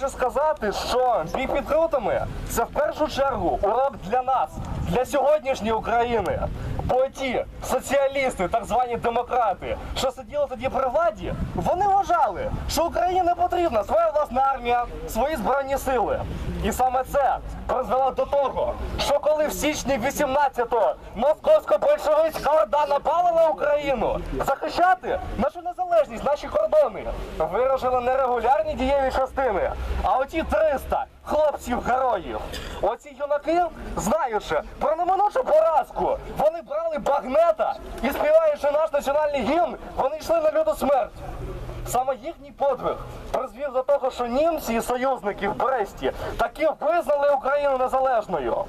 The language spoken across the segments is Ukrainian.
хочу сказати, що бій під крутами це в першу чергу урок для нас, для сьогоднішньої України. Бо ті соціалісти, так звані демократи, що сиділи тоді при владі, вони вважали, що Україні потрібна своя власна армія, свої збройні сили. І саме це призвело до того, що в січні 18-го московсько-большевицька орда напала на Україну захищати нашу незалежність, наші кордони, виражили не регулярні дієві частини, а оті 300 хлопців-героїв. Оці юнаки, знаючи про неминучу поразку, вони брали багнета і співаючи наш національний гімн, вони йшли на люту смерть. Саме їхній подвиг призвів до того, що німці і союзники в Бресті таки визнали Україну незалежною.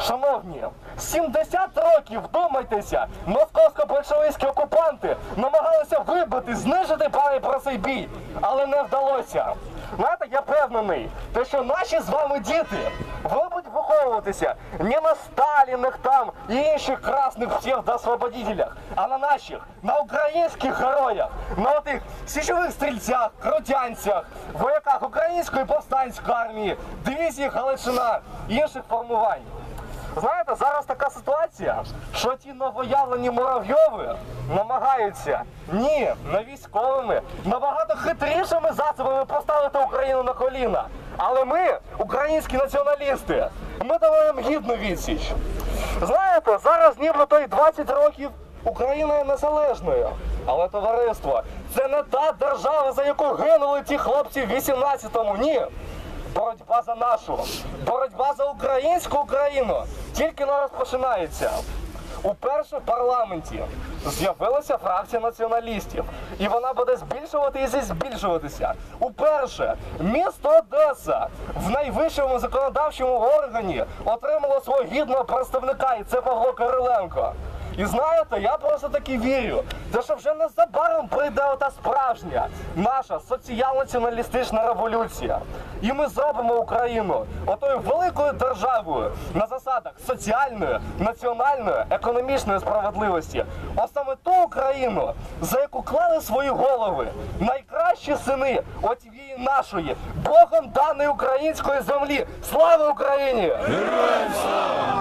Шановні, 70 років, вдумайтеся, московсько-большевицькі окупанти намагалися вибити, знижити пам'ять про цей бій, але не вдалося. Знаєте, я певнений, те, що наші з вами діти будуть виховуватися не на Сталіних там і інших красних псевдоосвободителях, а на наших, на українських героях, на тих січових стрільцях, крутянцях, вояках української повстанської армії, дивізії Галичина інших формувань. Знаєте, зараз така ситуація, що ті новоявлені муравйови намагаються ні, не військовими, набагато хитрішими засобами поставити Україну на коліна. Але ми, українські націоналісти, ми даємо гідну відсіч. Знаєте, зараз нібито й 20 років Україна є незалежною. Але товариство, це не та держава, за яку гинули ті хлопці в 18-му. Ні. Боротьба за нашу, боротьба за українську Україну тільки не розпочинається. Уперше в парламенті з'явилася фракція націоналістів, і вона буде збільшуватися і збільшуватися. Уперше місто Одеса в найвищому законодавчому органі отримало свого гідного представника, і це Павло Кириленко. І знаєте, я просто таки вірю, те, що вже незабаром прийде ота справжня наша соціал-націоналістична революція. І ми зробимо Україну отою великою державою на засадах соціальної, національної, економічної справедливості. Ось саме ту Україну, за яку клали свої голови найкращі сини отієї нашої Богом даної української землі. Слава Україні! Героям слава!